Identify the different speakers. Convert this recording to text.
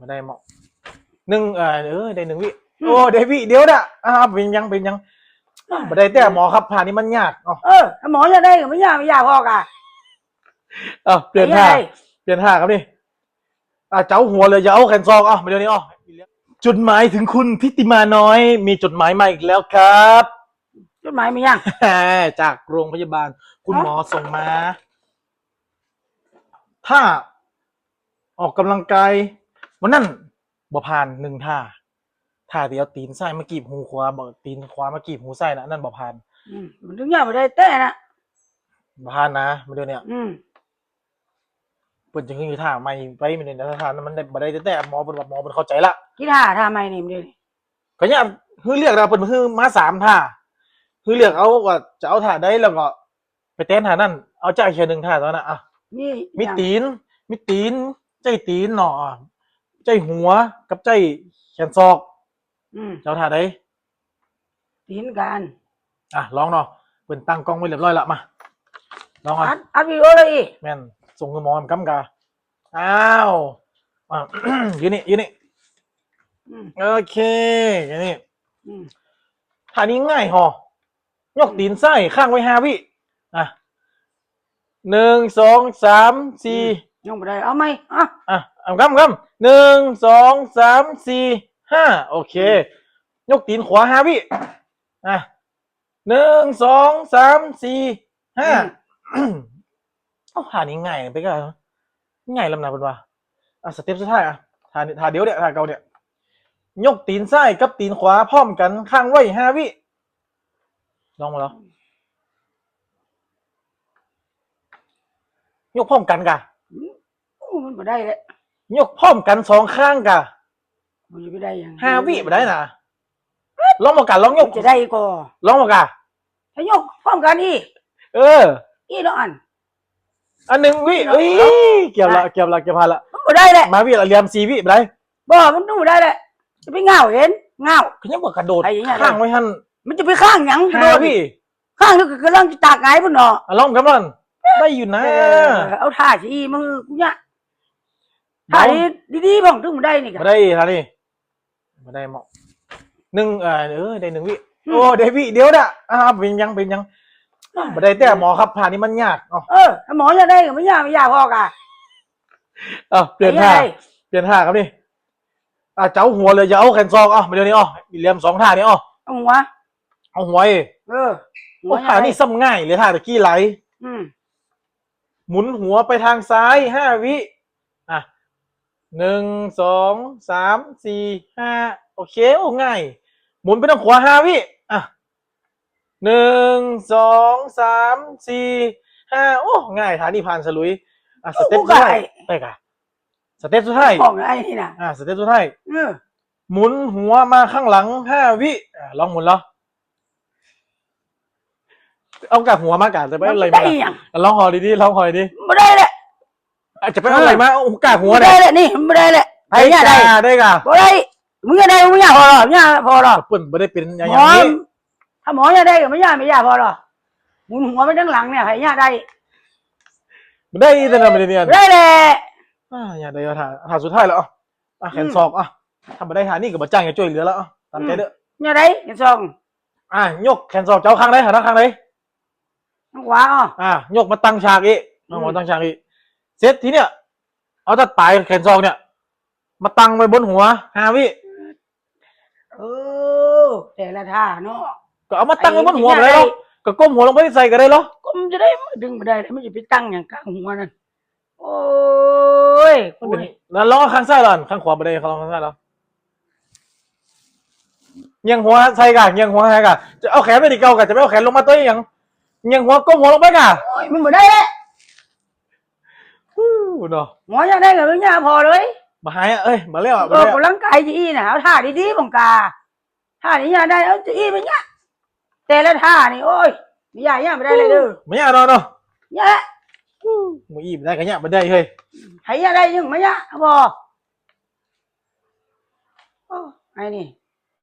Speaker 1: มาได้หมอหนึ่งเออเออได้หนึ่งวิโอ้ได้วิเดียวน่ะอ่าเป็นยังเป็นยังมาได้แต่หมอครับผ่านนี่มันยากอ๋อ
Speaker 2: เออถ้าหมอจะได้ก็ไม่ยากไม่ยากพอกะ
Speaker 1: เอาเปลี่ยนท่าเปลี่ยนท่าครับนี่อ่าเจ้าหัวเลยอย่าเอาแขนซองอะมาเดี๋ยวนี้อ๋อจดหมายถึงคุณทิติมาน้อย มีจดหมายมาอีกแล้วครับ
Speaker 2: จดหมายไม่ยัง
Speaker 1: จากโรงพยาบาล คุณหมอส่งมา ถ้าออกกำลังกาย วันนั้นบ่ผ่านหนึ่งท่าท่าเดียวตีนซ้ายมากีบหูขวาบ่ตีนขวามากีบหูซ้ายนะอันนั่นบ่ผ่าน
Speaker 2: อืมมันถึงยากไม่ได้แต่นะ
Speaker 1: บ่ผ่านนะมาดูเนี่ย
Speaker 2: อืม
Speaker 1: เปิดจังคือท่าไม่ไปมันเนี่ยท่านั้นมันได้บ่ได้แต่หมอเพิ่นว่าหมอเพิ่นเข้าใจละ
Speaker 2: กีท่าท่าไม่นี่มันเดียวนี่
Speaker 1: ก็เนี่ยคือเรียกเราเพิ่นคือมาสามท่าคือเรียกเอาว่าจะเอาท่าใดแล้วก็ไปเต้นท่านั้นเอาใจแค่หนึ่งท่าตอนนั้นอะ
Speaker 2: นี่
Speaker 1: มี
Speaker 2: ยัง
Speaker 1: ตีนมีตีนใจตีนเนาะ ใจหัวกับใจแขนศอก
Speaker 2: อืม
Speaker 1: เจ้าท่าใด
Speaker 2: ตีนกัน
Speaker 1: อะลองเนาะเปิ่นตั้งกล้องไว้เรียบร้อยละมาลองอะ
Speaker 2: อัดอัดวิดีโอเลยอีก
Speaker 1: แม่นส่งคือหมอมกำกาอ้าวอะ ยืนนี่ยืนนี่
Speaker 2: อืม
Speaker 1: โอเคอย่างนี้
Speaker 2: อืม
Speaker 1: ท่านี้ง่ายหอยกตีนไส้ข้างไว้ห้าวิอะหนึ่งสองสามสี่
Speaker 2: ยังไม่ได้เอาไหมอะ
Speaker 1: อะเอากำกำหนึ่งสองสามสี่ห้าโอเค ยกตีนขวาห้าวิอะหนึ่งสองสามสี่ห้าเอาท่านี้ง่ายไปก็ง่ายลำนาเป็นว่าอะสเต็ปสุดท้ายอะท่านี้ท่าเดียวเนี่ยท่าเก่าเนี่ยยกตีนซ้ายกับตีนขวาพร้อมกันข้างไว้ห้าวิลองมาแล้วยกพร้อมกันกะ
Speaker 2: โอ้ มันไม่ได้เลย
Speaker 1: ยกพร้อมกันสองข้างกะ
Speaker 2: มันจะไม่ได้ยัง
Speaker 1: ห้าวิไม่ได้นะลองมากันลองย
Speaker 2: มั
Speaker 1: ก
Speaker 2: นจะได้ก็
Speaker 1: ลองมากัน
Speaker 2: ถ้ายกพร้อมกันอีก
Speaker 1: เออ
Speaker 2: อีกแล้วอัน
Speaker 1: อันหนึ่งวิเอ้ยเกี่ยวละเกี่ยวละเกี่ยวพาละ
Speaker 2: มันไม่ได้เลย
Speaker 1: มาวิละเรียมสี่วิไม่ได้
Speaker 2: บ่มันดูได้เลยจะไปเงาเห็นเงา
Speaker 1: คือยังบอกกระโดด
Speaker 2: ไอ้อย่างเงี้ย
Speaker 1: ข้างไว้หัน
Speaker 2: มันจะไปข้างหยังกระ
Speaker 1: ห้า
Speaker 2: โดด
Speaker 1: วิ
Speaker 2: ข้างนึกกำลังจะตากไงพุ่นเนาะ
Speaker 1: อะลองกันมันได้อยู่นะ
Speaker 2: เออเอาท่าสิมึงกูเนี่ย ท่านี้ดีๆบ้างถึงมันได้นี่กั
Speaker 1: มาได้ท่านี่มาได้หมอหนึ่งเออเออได้หนึ่งวิโอ้ได้วิเดียวน่ะอ่าเป็นยังเป็นยังมาได้แต่หมอครับผ่านนี่มันยากอ๋อ
Speaker 2: เออถ้าหมอจะได้ก็ไม่ยากไม่ยากพอกะ
Speaker 1: เออเปลี่ยนท่าเปลี่ยนท่าครับนี่อะเจ้าหัวเลยอย่าเอาแขนซองอ๋อมาเดี๋ยวนี้อ๋อเรียมสองท่านี่อ๋อ
Speaker 2: เอาหัว
Speaker 1: เอาหัวเอ้
Speaker 2: เออหั
Speaker 1: โอ้ท่านี่ซ้ำง่ายเลยท่าตะกี้ไหล
Speaker 2: อืม
Speaker 1: หมุนหัวไปทางซ้ายห้าวิอะ หนึ่งสองสามสี่ห้าโอเคโอ้ง่าย หมุนไปทางขวาห้าวิอะหนึ่งสองสามสี่ห้าโอ้ง่ายฐานนี่ผ่านสลุยอะสเต็ปสุดท้ายไปกะสเต็ปสุดท้าย
Speaker 2: บอกไอ้นี่นะ
Speaker 1: อะสเต็ปสุดท้าย
Speaker 2: เออ
Speaker 1: หมุนหัวมาข้างหลังห้าวิอะลองหมุนเหรอเอากับหัวมากะจะไปเอาอะไร
Speaker 2: ได้
Speaker 1: มา
Speaker 2: ยัง
Speaker 1: ลองหอดีๆลองหอดี
Speaker 2: ไม่ได้เลย
Speaker 1: ๆ อาจจะไปเอาอะไรมาโอ้กะหัว
Speaker 2: ไม่
Speaker 1: เนี่
Speaker 2: ได้
Speaker 1: ย
Speaker 2: เลยนี่ไม่ได้เลยไปเนี่ยได้
Speaker 1: กะได้กะ
Speaker 2: บ่ได้มึงจะได้มึงอยากพอหรอเนี่ยพอหรอ
Speaker 1: เปิ่นไม่ได้เป็นอย่าง
Speaker 2: หมอ
Speaker 1: นี้
Speaker 2: ถ้าหมอจะได้ก็ไม่ยากไม่ยากพอหรอหมุนหัวไปทั้งหลังเนี่ยใครเนี่ยได้
Speaker 1: ไม่ได้แต่ละไม่ได้เนียน
Speaker 2: ได้แหละ
Speaker 1: อ่าอย่าได้ถ่ายถ่ายสุดท้ายแล้วอะอะแขนศอกอะทำมาได้ถ่ายนี่กับบัจ้างอย่าช่วยเหลือแล้วอะตามใจเด้อ
Speaker 2: เนี่ยได้เห็นซอง
Speaker 1: อะยกแขนศอกเจ้าข้างไหนหันข้างไหน
Speaker 2: ทางขวาอะ
Speaker 1: อะยกมาตั้งฉากอีกมาหมอตั้งฉากอีก เสร็จทีเนี้ยเอาตัดปลายแขนศอกเนี่ย มาตั้งไว้บนหัวห้าวิ
Speaker 2: เออแต่ละท่าเนาะ
Speaker 1: ก็เอามาตั้งไว้บนหัวไปเลยเหรอก็ก้มหัวลงไปใส่ก็ได้เหรอ
Speaker 2: ก็มันจะได้ดึงไม่ได้ไม่จะไปตั้งอย่างกลางหัวนั่นโอ้ย
Speaker 1: มันเป็นแล้วลองเอาข้างซ้ายหล่อนข้างขวาไปเลยลองข้างซ้ายแล้วเงียงหัวใส่กันเงียงหัวใส่กันจะเอาแขนไปดิเกากันจะไม่เอาแขนลงมาตัวเองยังเงียงหัวก้มหัวลงไปกัน
Speaker 2: โอ้ยมันไม่ได้ เลย
Speaker 1: ฮู้เนาะ
Speaker 2: หมอจะได้กับมึงเนี่ยพอเลย
Speaker 1: มาหายอะเอ้ยมาเร็วอะ
Speaker 2: เอ
Speaker 1: มา
Speaker 2: อ
Speaker 1: เร็ว
Speaker 2: กำลังกายจะอีนะเอาท่าดีๆบังกาท่านี้เนี่ยได้เอาจะอีไปเนี่ยแต่ละท่านี่โอ้ยไม่ยากเนี่ยไม่ได้เลยเด้อ
Speaker 1: ไม่ยากเนาะเนาะ
Speaker 2: เนี่ยแหละ
Speaker 1: มึงอีบได้กันเนี่ยไม่ได้เฮ้ย
Speaker 2: ใครเนี่ยได้ยังไม่ยากพอโอ้ไอ้นี่